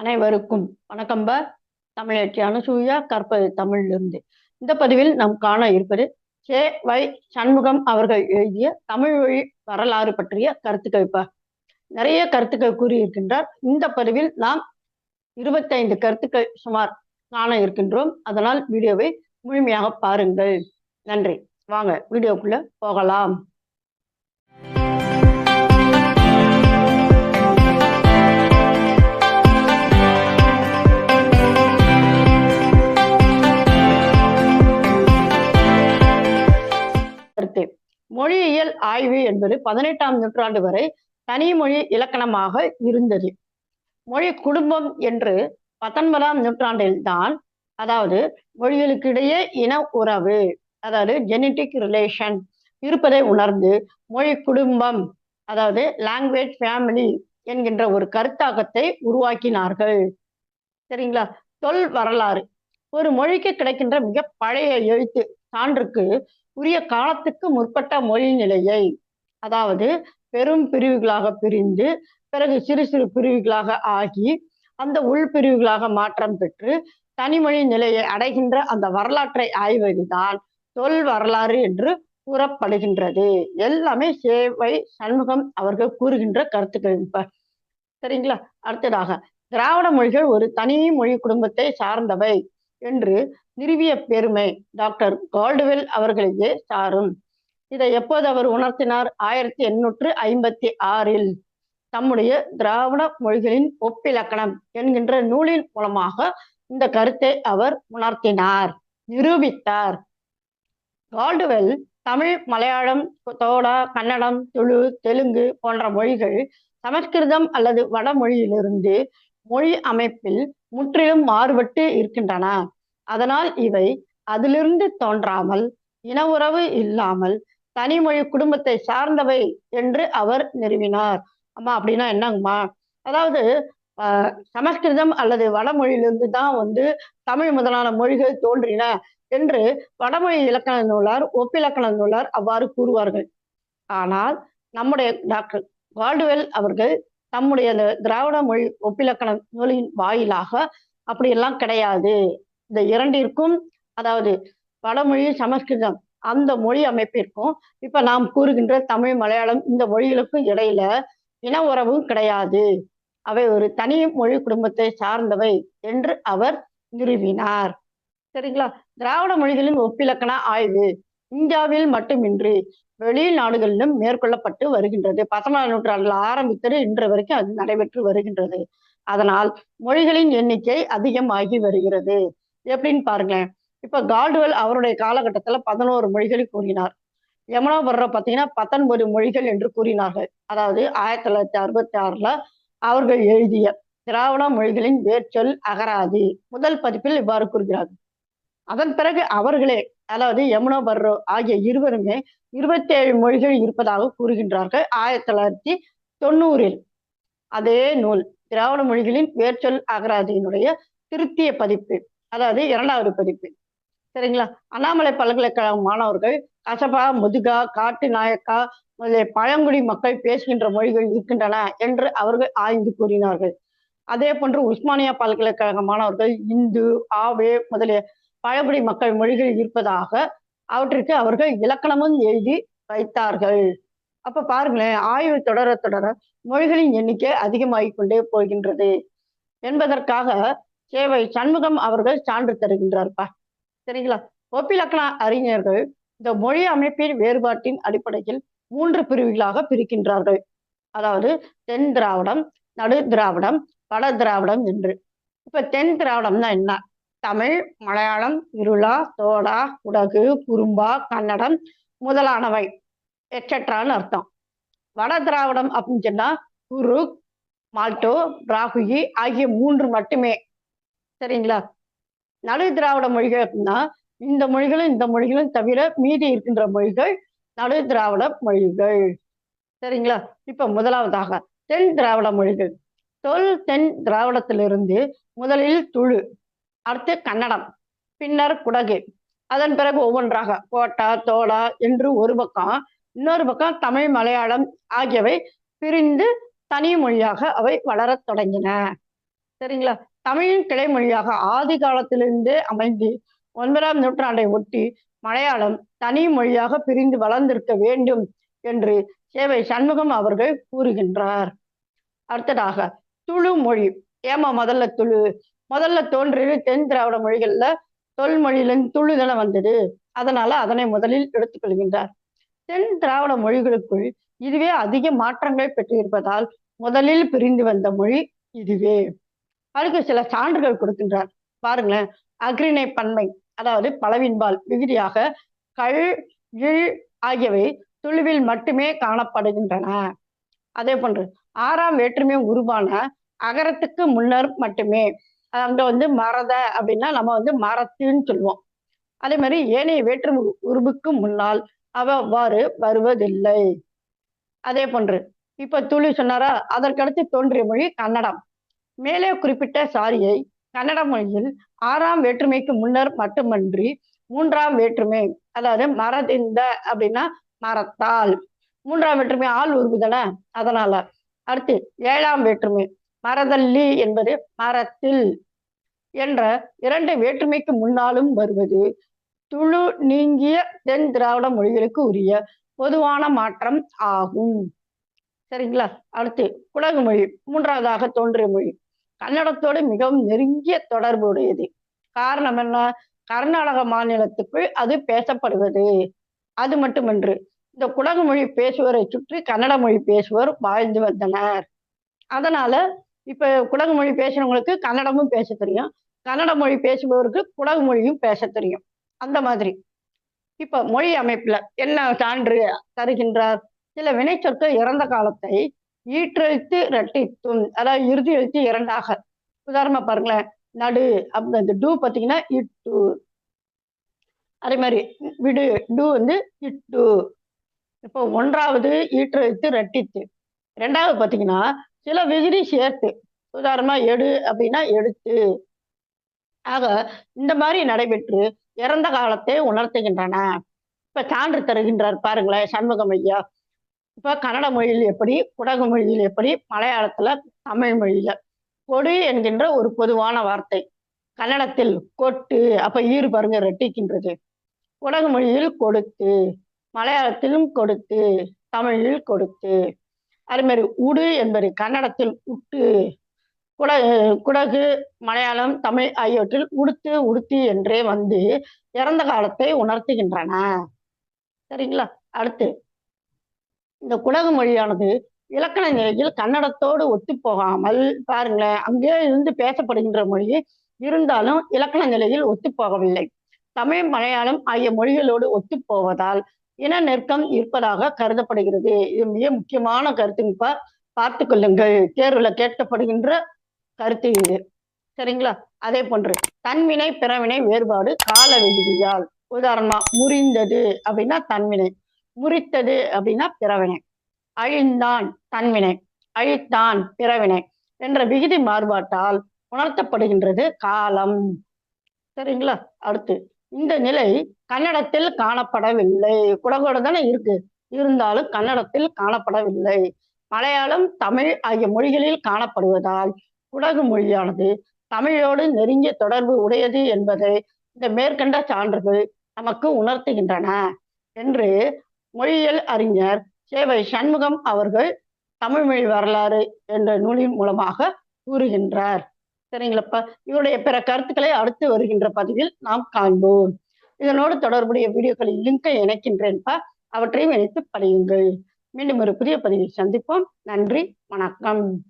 அனைவருக்கும் வணக்கம்ப தமிழச்சி அனுசூயா கற்பது தமிழிலிருந்து. இந்த பதிவில் நாம் காண இருப்பது சே வை. சண்முகம் அவர்கள் எழுதிய தமிழ் வழி வரலாறு பற்றிய கருத்துக்கள் நிறைய கருத்துக்கள் கூறியிருக்கின்றார். இந்த பதிவில் நாம் இருபத்தைந்து கருத்துக்கள் சுமார் காண இருக்கின்றோம். அதனால் வீடியோவை முழுமையாக பாருங்கள். நன்றி. வாங்க வீடியோக்குள்ள போகலாம். மொழியியல் ஆய்வு என்பது பதினெட்டாம் நூற்றாண்டு வரை தனி மொழி இலக்கணமாக இருந்தது. மொழி குடும்பம் என்று பத்தொன்பதாம் நூற்றாண்டில் தான் அதாவது மொழிகளுக்கிடையே இன உறவு அதாவது ஜெனட்டிக் ரிலேஷன் இருப்பதை உணர்ந்து மொழி குடும்பம் அதாவது லாங்குவேஜ் ஃபேமிலி என்கின்ற ஒரு கருத்தாக்கத்தை உருவாக்கினார்கள். சரிங்களா? தொல் வரலாறு. ஒரு மொழிக்கு கிடைக்கின்ற மிக பழைய எழுத்து சான்றுக்கு உரிய காலத்துக்கு முற்பட்ட மொழி நிலையை அதாவது பெரும் பிரிவுகளாக பிரிந்து பிறகு சிறு சிறு பிரிவுகளாக ஆகி அந்த உள் பிரிவுகளாக மாற்றம் பெற்று தனிமொழி நிலையை அடைகின்ற அந்த வரலாற்றை ஆய்வதுதான் தொல் வரலாறு என்று கூறப்படுகின்றது. எல்லாமே சேவை சண்முகம் அவர்கள் கூறுகின்ற கருத்துக்கள். இப்ப சரிங்களா? அடுத்ததாக திராவிட மொழிகள் ஒரு தனி மொழி குடும்பத்தை சார்ந்தவை. என்று நிறுவிய பெருமை டாக்டர் கால்டுவெல் அவர்களையே சாரும். இதை எப்போது அவர் உணர்த்தினார்? ஆயிரத்தி எண்ணூற்று ஐம்பத்தி ஆறில். தம்முடைய திராவிட மொழிகளின் ஒப்பிலக்கணம் என்கின்ற நூலின் மூலமாக இந்த கருத்தை அவர் உணர்த்தினார் நிரூபித்தார். கால்டுவெல் தமிழ் மலையாளம் தோடா கன்னடம் துளு தெலுங்கு போன்ற மொழிகள் சமஸ்கிருதம் அல்லது வடமொழியிலிருந்து மொழி அமைப்பில் முற்றிலும் மாறுபட்டு இருக்கின்றன. அதனால் இவை அதிலிருந்து தோன்றாமல் இன உறவு இல்லாமல் தனிமொழி குடும்பத்தை சார்ந்தவை என்று அவர் நிறுவினார். அம்மா அப்படின்னா என்னங்கம்மா? அதாவது சமஸ்கிருதம் அல்லது வடமொழியிலிருந்து தான் வந்து தமிழ் முதலான மொழிகள் தோன்றின என்று வடமொழி இலக்கண நூலார் ஒப்பிலக்கண நூலார் அவ்வாறு கூறுவார்கள். ஆனால் நம்முடைய டாக்டர் வால்டுவெல் அவர்கள் தம்முடைய அந்த திராவிட மொழி ஒப்பிலக்கண நூலின் வாயிலாக அப்படியெல்லாம் கிடையாது. இந்த இரண்டிற்கும் அதாவது வடமொழி சமஸ்கிருதம் அந்த மொழி அமைப்பிற்கும் இப்ப நாம் கூறுகின்ற தமிழ் மலையாளம் இந்த மொழிகளுக்கும் இடையில இன உறவும் கிடையாது. அவை ஒரு தனி மொழி குடும்பத்தை சார்ந்தவை என்று அவர் நிறுவினார். சரிங்களா? திராவிட மொழிகளின் ஒப்பிலக்கண ஆய்வு இந்தியாவில் மட்டுமின்றி வெளிநாடுகளிலும் மேற்கொள்ளப்பட்டு வருகின்றது. பத்தொன்பதாம் நூற்றாண்டுல ஆரம்பித்தது இன்று வரைக்கும் அது நடைபெற்று வருகின்றது. அதனால் மொழிகளின் எண்ணிக்கை அதிகமாகி வருகிறது. எப்படின்னு பாருங்களேன். இப்ப கால்டுவெல் அவருடைய காலகட்டத்துல பதினோரு மொழிகளை கூறினார். யமுனாபுரரை பார்த்தீங்கன்னா பத்தொன்பது மொழிகள் என்று கூறினார்கள். அதாவது ஆயிரத்தி தொள்ளாயிரத்தி அறுபத்தி ஆறுல அவர்கள் எழுதிய திராவிட மொழிகளின் வேர்ச்சொல் அகராதி முதல் பதிப்பில் இவ்வாறு கூறுகிறார்கள் அதன் பிறகு அவர்களே அதாவது யமுனா பர்ரோ ஆகிய இருவருமே இருபத்தி ஏழு மொழிகள் இருப்பதாக கூறுகின்றார்கள். ஆயிரத்தி தொள்ளாயிரத்தி தொண்ணூறில் அதே நூல் திராவிட மொழிகளின் வேர்ச்சொல் அகராதியினுடைய திருத்திய பதிப்பு அதாவது இரண்டாவது பதிப்பு. சரிங்களா? அண்ணாமலை பல்கலைக்கழக மாணவர்கள் கசபா முதுகா காட்டு நாயக்கா முதலிய பழங்குடி மக்கள் பேசுகின்ற மொழிகள் இருக்கின்றன என்று அவர்கள் ஆய்ந்து கூறினார்கள். அதே போன்று உஸ்மானியா பல்கலைக்கழக மாணவர்கள் இந்து ஆவே முதலிய பழங்குடி மக்கள் மொழிகள் இருப்பதாக அவற்றிற்கு அவர்கள் இலக்கணமும் எழுதி வைத்தார்கள். அப்ப பாருங்களேன் ஆய்வு தொடர தொடர மொழிகளின் எண்ணிக்கை அதிகமாகிக் கொண்டே போகின்றது. என்பதற்காக சேவை சண்முகம் அவர்கள் சான்று தருகின்றார்ப்பா. சரிங்களா? ஒப்பிலக்கண அறிஞர்கள் இந்த மொழி அமைப்பின் வேறுபாட்டின் அடிப்படையில் மூன்று பிரிவுகளாக பிரிக்கின்றார்கள். அதாவது தென் திராவிடம் நடு திராவிடம் வட திராவிடம் என்று. இப்ப தென் திராவிடம்னா என்ன? தமிழ் மலையாளம் இருளா தோடா குடகு குறும்பா கன்னடம் முதலானவை. எக்ஸெட்ரான்னு அர்த்தம். வட திராவிடம் அப்படின்னு சொன்னா குரு மால்டோ பிராகுயி ஆகிய மூன்று மட்டுமே. சரிங்களா? நடு திராவிட மொழிகள் அப்படின்னா இந்த மொழிகளும் இந்த மொழிகளும் தவிர மீதி இருக்கின்ற மொழிகள் நடு திராவிட மொழிகள். சரிங்களா? இப்ப முதலாவதாக தென் திராவிட மொழிகள். தொல் தென் திராவிடத்திலிருந்து முதலில் துளு. அடுத்து கன்னடம். பின்னர் குடகு. அதன் பிறகு ஒவ்வொன்றாக கோட்டா தோடா என்று ஒரு பக்கம் இன்னொரு பக்கம் தமிழ் மலையாளம் ஆகியவை பிரிந்து தனி மொழியாக அவை வளரத் தொடங்கின. சரிங்களா? தமிழின் கிளைமொழியாக ஆதி காலத்திலிருந்தே அமைந்து ஒன்பதாம் நூற்றாண்டை ஒட்டி மலையாளம் தனி மொழியாக பிரிந்து வளர்ந்திருக்க வேண்டும் என்று சேவை சண்முகம் அவர்கள் கூறுகின்றார். அடுத்ததாக துளு மொழி. ஏமா முதல்ல துளு. முதல்ல தோன்றியது தென் திராவிட மொழிகள்ல தொல்மொழியிலிருந்து துளுதன வந்தது. அதனால அதனை முதலில் எடுத்துக்கொள்கின்றார் தென் திராவிட மொழிகளுக்குள் இதுவே அதிக மாற்றங்கள் பெற்றிருப்பதால் முதலில் பிரிந்து வந்த மொழி இதுவே. அதுக்கு சில சான்றுகள் கொடுக்கின்றார். பாருங்களேன் அக்ரிணை பன்மை அதாவது பலவின்பால் மிகுதியாக கள் இழ் ஆகியவை துளுவில் மட்டுமே காணப்படுகின்றன. அதே போன்று ஆறாம் வேற்றுமை உருவான அகரத்துக்கு முன்னர் மட்டுமே அங்க வந்து மரத அப்படின்னா நம்ம வந்து மரத்துன்னு சொல்லுவோம். அதே மாதிரி ஏனைய வேற்றுமை உருவுக்கு முன்னால் அவ அவ்வாறு வருவதில்லை. அதே போன்று இப்ப துளி சொன்னாரா? அதற்கடுத்து தோன்றிய மொழி கன்னடம். மேலே குறிப்பிட்ட சாரியை கன்னட மொழியில் ஆறாம் வேற்றுமைக்கு முன்னர் மட்டுமன்றி மூன்றாம் வேற்றுமை அதாவது மரதிந்த அப்படின்னா மரத்தால் மூன்றாம் வேற்றுமை ஆள் உருவுதன அதனால அடுத்து ஏழாம் வேற்றுமை. மரதல்லி என்பது மரத்தில் என்ற இரண்டு வேற்றுமைக்கு முன்னாலும் வருவது. துளு நீங்கிய தென் திராவிட மொழிகளுக்கு உரிய பொதுவான மாற்றம் ஆகும். சரிங்களா? அடுத்து குடகு மொழி மூன்றாவதாக தோன்றிய மொழி. கன்னடத்தோடு மிகவும் நெருங்கிய தொடர்பு உடையது காரணம் என்ன? கர்நாடக மாநிலத்துக்குள் அது பேசப்படுவது. அது மட்டுமன்று இந்த குடகு மொழி பேசுவரை சுற்றி கன்னட மொழி பேசுவோர் வாழ்ந்து வந்தனர். அதனால இப்போ குடகு மொழி பேசுறவங்களுக்கு கன்னடமும் பேச தெரியும். கன்னட மொழி பேசுபவருக்கு குடகு மொழியும் பேச தெரியும். அந்த மாதிரி. இப்போ மொழி அமைப்புல என்ன சான்று தருகின்றார்? சில வினைச்சொற்கள் இறந்த காலத்தை ஈற்றெழுத்து ரெட்டித்தும் அதாவது இறுதி எழுத்து இரண்டாக. உதாரணமாக பாருங்களேன். நடு அந்த டூ பார்த்தீங்கன்னா இட்டு. அதே மாதிரி விடு டூ வந்து இட்டு. இப்போ ஒன்றாவது ஈற்றெழுத்து ரெட்டித்து ரெண்டாவது பார்த்தீங்கன்னா சில விகுதி சேர்த்து உதாரணமா எடு அப்படின்னா எடுத்து. ஆக இந்த மாதிரி நடைபெற்று இறந்த காலத்தை உணர்த்துகின்றன. இப்ப சான்று தருகின்றார் பாருங்களேன் சண்முகம் ஐயா. இப்ப கன்னட மொழியில் எப்படி குடகு மொழியில் எப்படி மலையாளத்துல தமிழ் மொழியில. கொடு என்கின்ற ஒரு பொதுவான வார்த்தை. கன்னடத்தில் கொட்டு அப்ப ஈறு பாருங்க ரெட்டிக்கின்றது. குடகு மொழியில் கொடுத்து மலையாளத்திலும் கொடுத்து தமிழில் கொடுத்து. அது மாதிரி உடு என்பது கன்னடத்தில் உட்டு குட குடகு மலையாளம் தமிழ் ஆகியவற்றில் உடுத்து உடுத்தி என்றே வந்து இறந்த காலத்தை உணர்த்துகின்றன. சரிங்களா? அடுத்து இந்த குடகு மொழியானது இலக்கண நிலையில் கன்னடத்தோடு ஒத்து போகாமல் பாருங்களேன் அங்கே இருந்து பேசப்படுகின்ற மொழி இருந்தாலும் இலக்கண நிலையில் ஒத்து போகவில்லை தமிழ் மலையாளம் ஆகிய மொழிகளோடு ஒத்து போவதால் இன நெருக்கம் இருப்பதாக கருதப்படுகிறது. இது மிக முக்கியமான கருத்துங்கப்பா பார்த்து கொள்ளுங்கள். தேர்வுல கேட்கப்படுகின்ற கருத்து இது. சரிங்களா? அதே போன்று தன்வினை பிறவினை வேறுபாடு கால விதியால். உதாரணமா முறிந்தது அப்படின்னா தன்வினை. முறித்தது அப்படின்னா பிறவினை. அழிந்தான் தன்வினை. அழித்தான் பிறவினை என்ற விகுதி மாறுபாட்டால் உணர்த்தப்படுகின்றது காலம். சரிங்களா? அடுத்து இந்த நிலை கன்னடத்தில் காணப்படவில்லை. குடகோட தானே இருக்கு. இருந்தாலும் கன்னடத்தில் காணப்படவில்லை. மலையாளம் தமிழ் ஆகிய மொழிகளில் காணப்படுவதால் குடகு மொழியானது தமிழோடு நெருங்கிய தொடர்பு உடையது என்பதை இந்த மேற்கண்ட சான்றுகள் நமக்கு உணர்த்துகின்றன என்று மொழியியல் அறிஞர் சேவை சண்முகம் அவர்கள் தமிழ்மொழி வரலாறு என்ற நூலின் மூலமாக கூறுகின்றார். சரிங்களப்பா? இவருடைய பிற கருத்துக்களை அடுத்து வருகின்ற பதிவில் நாம் காண்போம். இதனோடு தொடர்புடைய வீடியோக்களின் லிங்கை இணைக்கின்றேன்ப்பா அவற்றையும் இணைத்து படியுங்கள். மீண்டும் ஒரு புதிய பதிவில் சந்திப்போம். நன்றி. வணக்கம்.